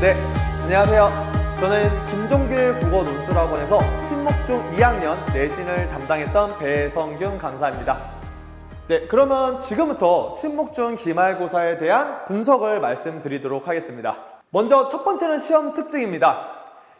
네, 안녕하세요. 저는 김종길 국어 논술학원에서 신목중 2학년 내신을 담당했던 배성균 강사입니다. 네, 그러면 지금부터 신목중 기말고사에 대한 분석을 말씀드리도록 하겠습니다. 먼저 첫 번째는 시험 특징입니다.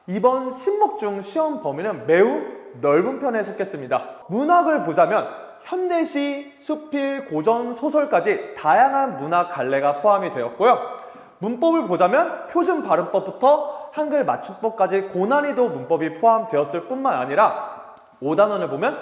이번 신목중 시험 범위는 매우 넓은 편에 속했습니다. 문학을 보자면 현대시, 수필, 고전, 소설까지 다양한 문학 갈래가 포함이 되었고요. 문법을 보자면 표준 발음법부터 한글 맞춤법까지 고난이도 문법이 포함되었을 뿐만 아니라 5단원을 보면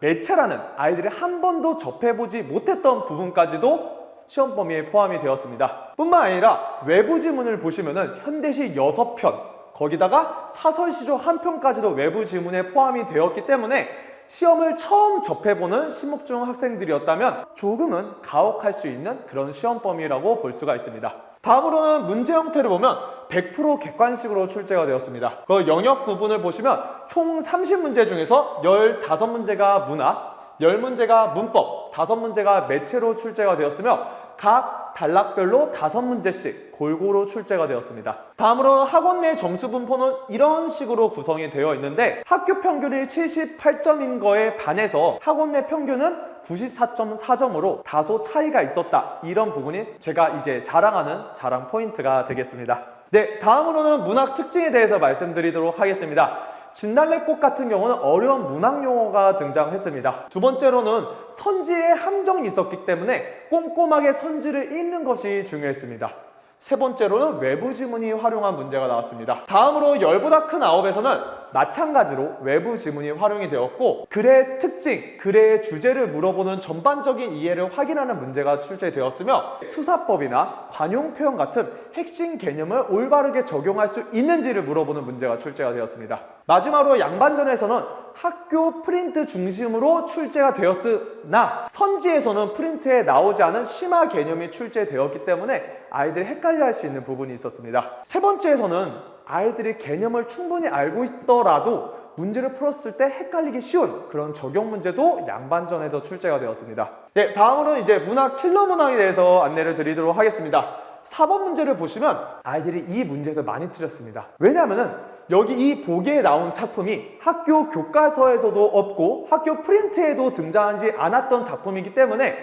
매체라는 아이들이 한 번도 접해보지 못했던 부분까지도 시험 범위에 포함이 되었습니다. 뿐만 아니라 외부 지문을 보시면은 현대시 6편, 거기다가 사설시조 한 편까지도 외부 지문에 포함이 되었기 때문에 시험을 처음 접해보는 신목중 학생들이었다면 조금은 가혹할 수 있는 그런 시험 범위라고 볼 수가 있습니다. 다음으로는 문제 형태를 보면 100% 객관식으로 출제가 되었습니다. 그 영역 부분을 보시면 총 30문제 중에서 15문제가 문학, 10문제가 문법, 5문제가 매체로 출제가 되었으며 각 단락별로 5문제씩 골고루 출제가 되었습니다. 다음으로 학원 내 점수 분포는 이런 식으로 구성이 되어 있는데 학교 평균이 78점인 거에 반해서 학원 내 평균은 94.4점으로 다소 차이가 있었다. 이런 부분이 제가 이제 자랑하는 자랑 포인트가 되겠습니다. 네, 다음으로는 문학 특징에 대해서 말씀드리도록 하겠습니다. 진달래꽃 같은 경우는 어려운 문학 용어가 등장했습니다. 두 번째로는 선지에 함정이 있었기 때문에 꼼꼼하게 선지를 읽는 것이 중요했습니다. 세 번째로는 외부 지문이 활용한 문제가 나왔습니다. 다음으로 열보다 큰 아홉에서는 마찬가지로 외부 지문이 활용이 되었고 글의 특징, 글의 주제를 물어보는 전반적인 이해를 확인하는 문제가 출제되었으며 수사법이나 관용 표현 같은 핵심 개념을 올바르게 적용할 수 있는지를 물어보는 문제가 출제가 되었습니다. 마지막으로 양반전에서는 학교 프린트 중심으로 출제가 되었으나 선지에서는 프린트에 나오지 않은 심화 개념이 출제되었기 때문에 아이들이 헷갈려 할 수 있는 부분이 있었습니다. 세 번째에서는 아이들이 개념을 충분히 알고 있더라도 문제를 풀었을 때 헷갈리기 쉬운 그런 적용 문제도 양반전에서 출제가 되었습니다. 네, 다음으로는 이제 문학 킬러 문항에 대해서 안내를 드리도록 하겠습니다. 4번 문제를 보시면 아이들이 이 문제에서 많이 틀렸습니다. 왜냐하면은 여기 이 보기에 나온 작품이 학교 교과서에서도 없고 학교 프린트에도 등장하지 않았던 작품이기 때문에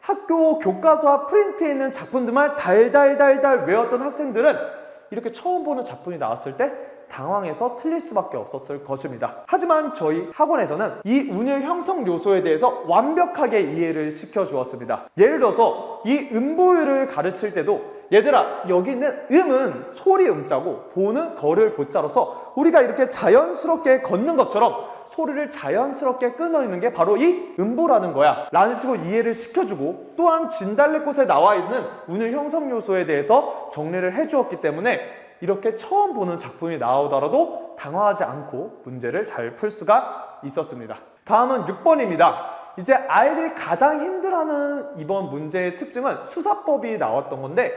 학교 교과서와 프린트에 있는 작품들만 달달달달 외웠던 학생들은 이렇게 처음 보는 작품이 나왔을 때 당황해서 틀릴 수밖에 없었을 것입니다. 하지만 저희 학원에서는 이 운율 형성 요소에 대해서 완벽하게 이해를 시켜 주었습니다. 예를 들어서 이 음보율을 가르칠 때도 얘들아 여기 있는 음은 소리 음자고 보는 거를 보자로서 우리가 이렇게 자연스럽게 걷는 것처럼 소리를 자연스럽게 끊어내는 게 바로 이 음보라는 거야 라는 식으로 이해를 시켜주고 또한 진달래꽃에 나와 있는 운율 형성 요소에 대해서 정리를 해주었기 때문에 이렇게 처음 보는 작품이 나오더라도 당황하지 않고 문제를 잘 풀 수가 있었습니다. 다음은 6번입니다. 이제 아이들이 가장 힘들어하는 이번 문제의 특징은 수사법이 나왔던 건데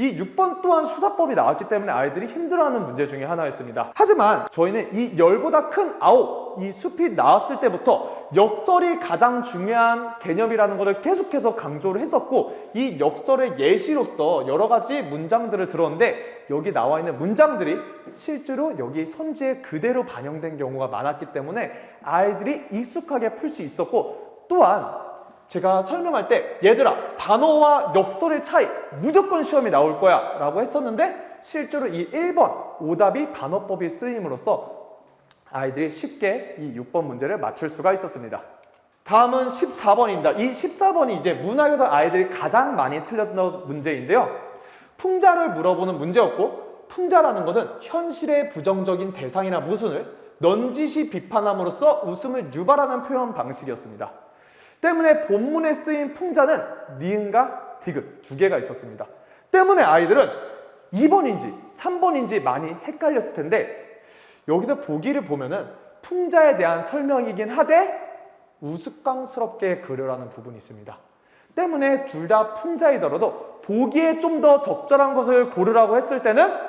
이 6번 또한 수사법이 나왔기 때문에 아이들이 힘들어하는 문제 중에 하나였습니다. 하지만 저희는 이 열보다 큰 아홉, 이 숲이 나왔을 때부터 역설이 가장 중요한 개념이라는 것을 계속해서 강조를 했었고 이 역설의 예시로서 여러 가지 문장들을 들었는데 여기 나와 있는 문장들이 실제로 여기 선지에 그대로 반영된 경우가 많았기 때문에 아이들이 익숙하게 풀 수 있었고 또한 제가 설명할 때 얘들아 단어와 역설의 차이 무조건 시험이 나올 거야 라고 했었는데 실제로 이 1번 오답이 반어법이 쓰임으로써 아이들이 쉽게 이 6번 문제를 맞출 수가 있었습니다. 다음은 14번입니다. 이 14번이 이제 문학에서 아이들이 가장 많이 틀렸던 문제인데요. 풍자를 물어보는 문제였고 풍자라는 것은 현실의 부정적인 대상이나 모순을 넌지시 비판함으로써 웃음을 유발하는 표현 방식이었습니다. 때문에 본문에 쓰인 풍자는 니은과 디귿 두 개가 있었습니다. 때문에 아이들은 2번인지 3번인지 많이 헷갈렸을 텐데 여기서 보기를 보면은 풍자에 대한 설명이긴 하되 우스꽝스럽게 그려라는 부분이 있습니다. 때문에 둘 다 풍자이더라도 보기에 좀 더 적절한 것을 고르라고 했을 때는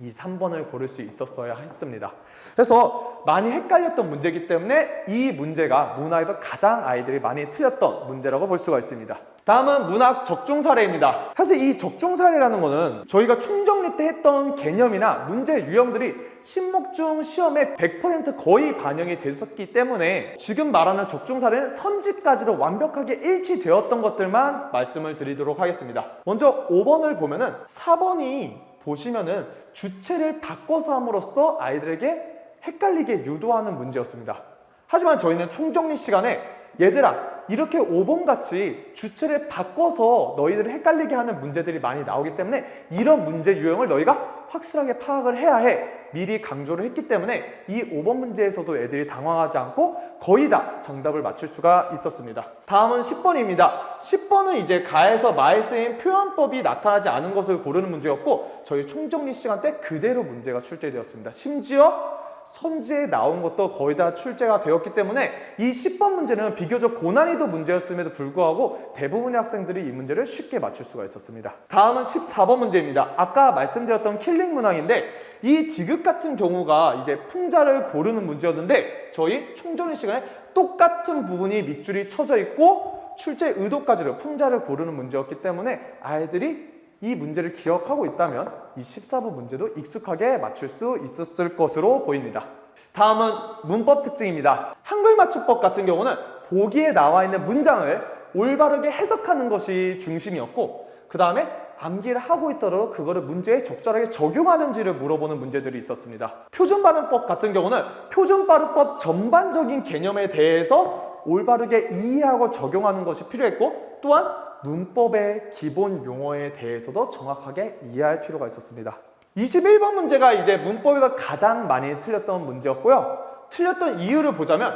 이 3번을 고를 수 있었어야 했습니다. 그래서 많이 헷갈렸던 문제이기 때문에 이 문제가 문화에서 가장 아이들이 많이 틀렸던 문제라고 볼 수가 있습니다. 다음은 문학 적중 사례입니다. 사실 이 적중 사례라는 거는 저희가 총정리 때 했던 개념이나 문제 유형들이 신목중 시험에 100% 거의 반영이 됐었기 때문에 지금 말하는 적중 사례는 선지까지도 완벽하게 일치되었던 것들만 말씀을 드리도록 하겠습니다. 먼저 5번을 보면은 4번이 보시면은 주체를 바꿔서 함으로써 아이들에게 헷갈리게 유도하는 문제였습니다. 하지만 저희는 총정리 시간에 얘들아 이렇게 5번 같이 주체를 바꿔서 너희들을 헷갈리게 하는 문제들이 많이 나오기 때문에 이런 문제 유형을 너희가 확실하게 파악을 해야 해 미리 강조를 했기 때문에 이 5번 문제에서도 애들이 당황하지 않고 거의 다 정답을 맞출 수가 있었습니다. 다음은 10번입니다. 10번은 이제 가에서 마에 쓰인 표현법이 나타나지 않은 것을 고르는 문제였고 저희 총정리 시간 때 그대로 문제가 출제되었습니다. 심지어 선지에 나온 것도 거의 다 출제가 되었기 때문에 이 10번 문제는 비교적 고난이도 문제였음에도 불구하고 대부분의 학생들이 이 문제를 쉽게 맞출 수가 있었습니다. 다음은 14번 문제입니다. 아까 말씀드렸던 킬링 문항인데 이 디귿 같은 경우가 이제 풍자를 고르는 문제였는데 저희 총정리 시간에 똑같은 부분이 밑줄이 쳐져 있고 출제 의도까지를 풍자를 고르는 문제였기 때문에 아이들이 이 문제를 기억하고 있다면 이 14번 문제도 익숙하게 맞출 수 있었을 것으로 보입니다. 다음은 문법 특징입니다. 한글 맞춤법 같은 경우는 보기에 나와 있는 문장을 올바르게 해석하는 것이 중심이었고 그 다음에 암기를 하고 있더라도 그거를 문제에 적절하게 적용하는지를 물어보는 문제들이 있었습니다. 표준 발음법 같은 경우는 표준 발음법 전반적인 개념에 대해서 올바르게 이해하고 적용하는 것이 필요했고 또한 문법의 기본 용어에 대해서도 정확하게 이해할 필요가 있었습니다. 21번 문제가 이제 문법에서 가장 많이 틀렸던 문제였고요. 틀렸던 이유를 보자면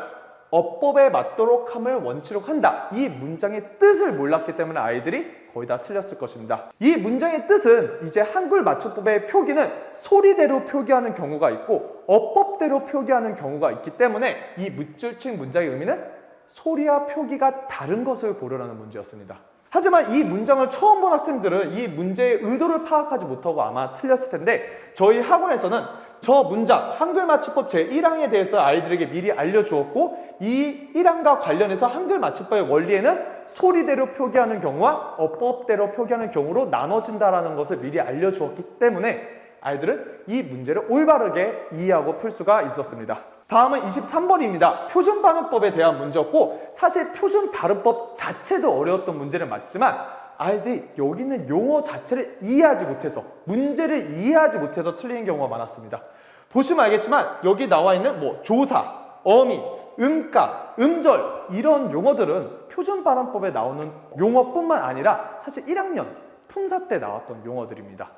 어법에 맞도록 함을 원칙으로 한다. 이 문장의 뜻을 몰랐기 때문에 아이들이 거의 다 틀렸을 것입니다. 이 문장의 뜻은 이제 한글 맞춤법의 표기는 소리대로 표기하는 경우가 있고 어법대로 표기하는 경우가 있기 때문에 이 무줄칭 문장의 의미는 소리와 표기가 다른 것을 고르라는 문제였습니다. 하지만 이 문장을 처음 본 학생들은 이 문제의 의도를 파악하지 못하고 아마 틀렸을 텐데 저희 학원에서는 저 문장 한글 맞춤법 제1항에 대해서 아이들에게 미리 알려주었고 이 1항과 관련해서 한글 맞춤법의 원리에는 소리대로 표기하는 경우와 어법대로 표기하는 경우로 나눠진다라는 것을 미리 알려주었기 때문에 아이들은 이 문제를 올바르게 이해하고 풀 수가 있었습니다. 다음은 23번입니다. 표준 발음법에 대한 문제였고 사실 표준 발음법 자체도 어려웠던 문제는 맞지만 아이들이 여기 있는 용어 자체를 이해하지 못해서 문제를 이해하지 못해서 틀리는 경우가 많았습니다. 보시면 알겠지만 여기 나와 있는 뭐 조사, 어미, 음가, 음절 이런 용어들은 표준 발음법에 나오는 용어뿐만 아니라 사실 1학년 품사 때 나왔던 용어들입니다.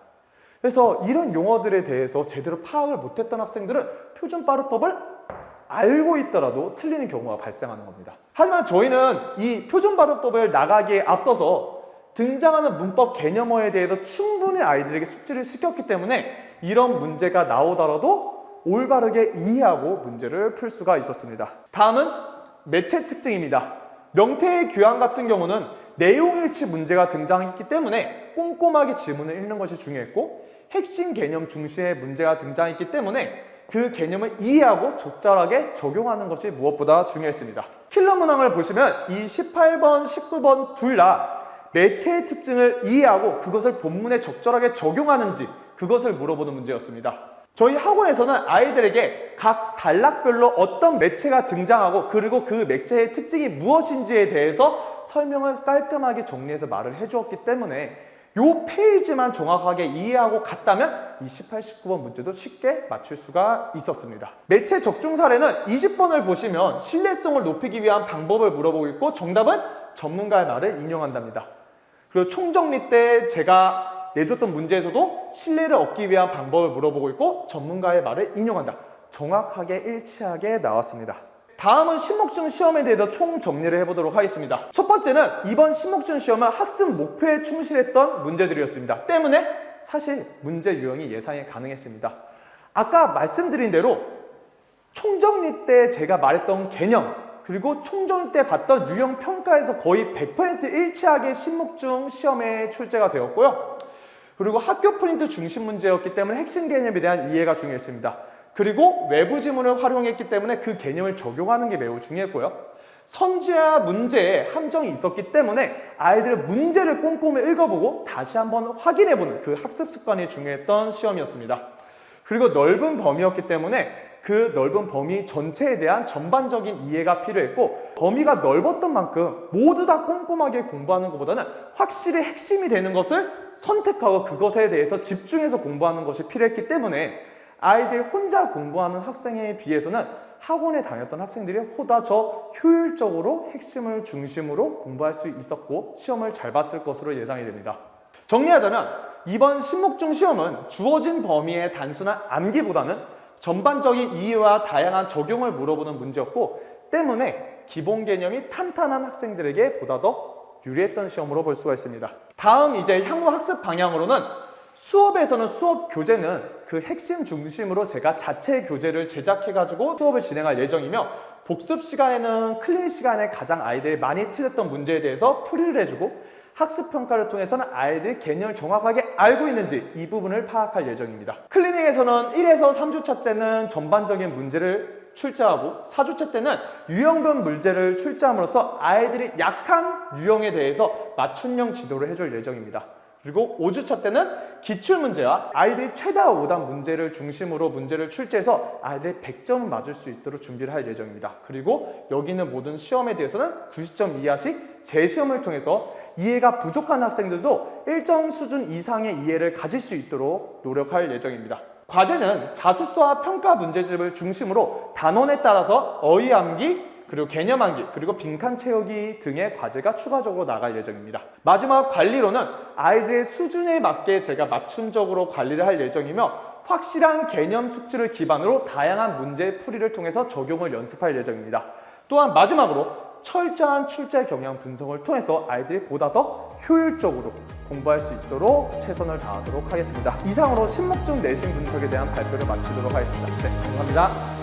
그래서 이런 용어들에 대해서 제대로 파악을 못했던 학생들은 표준 발음법을 알고 있더라도 틀리는 경우가 발생하는 겁니다. 하지만 저희는 이 표준 발음법을 나가기에 앞서서 등장하는 문법 개념어에 대해서 충분히 아이들에게 숙지를 시켰기 때문에 이런 문제가 나오더라도 올바르게 이해하고 문제를 풀 수가 있었습니다. 다음은 매체 특징입니다. 명태의 교양 같은 경우는 내용일치 문제가 등장했기 때문에 꼼꼼하게 지문을 읽는 것이 중요했고 핵심 개념 중심의 문제가 등장했기 때문에 그 개념을 이해하고 적절하게 적용하는 것이 무엇보다 중요했습니다. 킬러 문항을 보시면 이 18번, 19번 둘 다 매체의 특징을 이해하고 그것을 본문에 적절하게 적용하는지 그것을 물어보는 문제였습니다. 저희 학원에서는 아이들에게 각 단락별로 어떤 매체가 등장하고 그리고 그 매체의 특징이 무엇인지에 대해서 설명을 깔끔하게 정리해서 말을 해주었기 때문에 요 페이지만 정확하게 이해하고 갔다면 이 18, 19번 문제도 쉽게 맞출 수가 있었습니다. 매체 적중 사례는 20번을 보시면 신뢰성을 높이기 위한 방법을 물어보고 있고 정답은 전문가의 말을 인용한답니다. 그리고 총정리 때 제가 내줬던 문제에서도 신뢰를 얻기 위한 방법을 물어보고 있고 전문가의 말을 인용한다. 정확하게 일치하게 나왔습니다. 다음은 신목증 시험에 대해서 총 정리를 해보도록 하겠습니다. 첫 번째는 이번 신목증 시험은 학습 목표에 충실했던 문제들이었습니다. 때문에 사실 문제 유형이 예상이 가능했습니다. 아까 말씀드린 대로 총정리 때 제가 말했던 개념 그리고 총정리 때 봤던 유형 평가에서 거의 100% 일치하게 신목중 시험에 출제가 되었고요. 그리고 학교 프린트 중심 문제였기 때문에 핵심 개념에 대한 이해가 중요했습니다. 그리고 외부 지문을 활용했기 때문에 그 개념을 적용하는 게 매우 중요했고요. 선지와 문제에 함정이 있었기 때문에 아이들 문제를 꼼꼼히 읽어보고 다시 한번 확인해보는 그 학습 습관이 중요했던 시험이었습니다. 그리고 넓은 범위였기 때문에 그 넓은 범위 전체에 대한 전반적인 이해가 필요했고 범위가 넓었던 만큼 모두 다 꼼꼼하게 공부하는 것보다는 확실히 핵심이 되는 것을 선택하고 그것에 대해서 집중해서 공부하는 것이 필요했기 때문에 아이들 혼자 공부하는 학생에 비해서는 학원에 다녔던 학생들이 보다 더 효율적으로 핵심을 중심으로 공부할 수 있었고 시험을 잘 봤을 것으로 예상이 됩니다. 정리하자면 이번 신목중 시험은 주어진 범위의 단순한 암기보다는 전반적인 이해와 다양한 적용을 물어보는 문제였고 때문에 기본 개념이 탄탄한 학생들에게 보다 더 유리했던 시험으로 볼 수가 있습니다. 다음 이제 향후 학습 방향으로는 수업에서는 수업 교재는 그 핵심 중심으로 제가 자체 교재를 제작해가지고 수업을 진행할 예정이며 복습 시간에는 클린 시간에 가장 아이들이 많이 틀렸던 문제에 대해서 풀이를 해주고 학습 평가를 통해서는 아이들이 개념을 정확하게 알고 있는지 이 부분을 파악할 예정입니다. 클리닉에서는 1에서 3주차 때는 전반적인 문제를 출제하고 4주차 때는 유형별 문제를 출제함으로써 아이들이 약한 유형에 대해서 맞춤형 지도를 해줄 예정입니다. 그리고 5주차 때는 기출문제와 아이들이 최다 오답 문제를 중심으로 문제를 출제해서 아이들이 100점 맞을 수 있도록 준비를 할 예정입니다. 그리고 여기 있는 모든 시험에 대해서는 90점 이하씩 재시험을 통해서 이해가 부족한 학생들도 일정 수준 이상의 이해를 가질 수 있도록 노력할 예정입니다. 과제는 자습서와 평가 문제집을 중심으로 단원에 따라서 어휘 암기, 그리고 개념 암기, 그리고 빈칸 채우기 등의 과제가 추가적으로 나갈 예정입니다. 마지막 관리로는 아이들의 수준에 맞게 제가 맞춤적으로 관리를 할 예정이며 확실한 개념 숙지를 기반으로 다양한 문제 풀이를 통해서 적용을 연습할 예정입니다. 또한 마지막으로 철저한 출제 경향 분석을 통해서 아이들이 보다 더 효율적으로 공부할 수 있도록 최선을 다하도록 하겠습니다. 이상으로 신목중 내신 분석에 대한 발표를 마치도록 하겠습니다. 네, 감사합니다.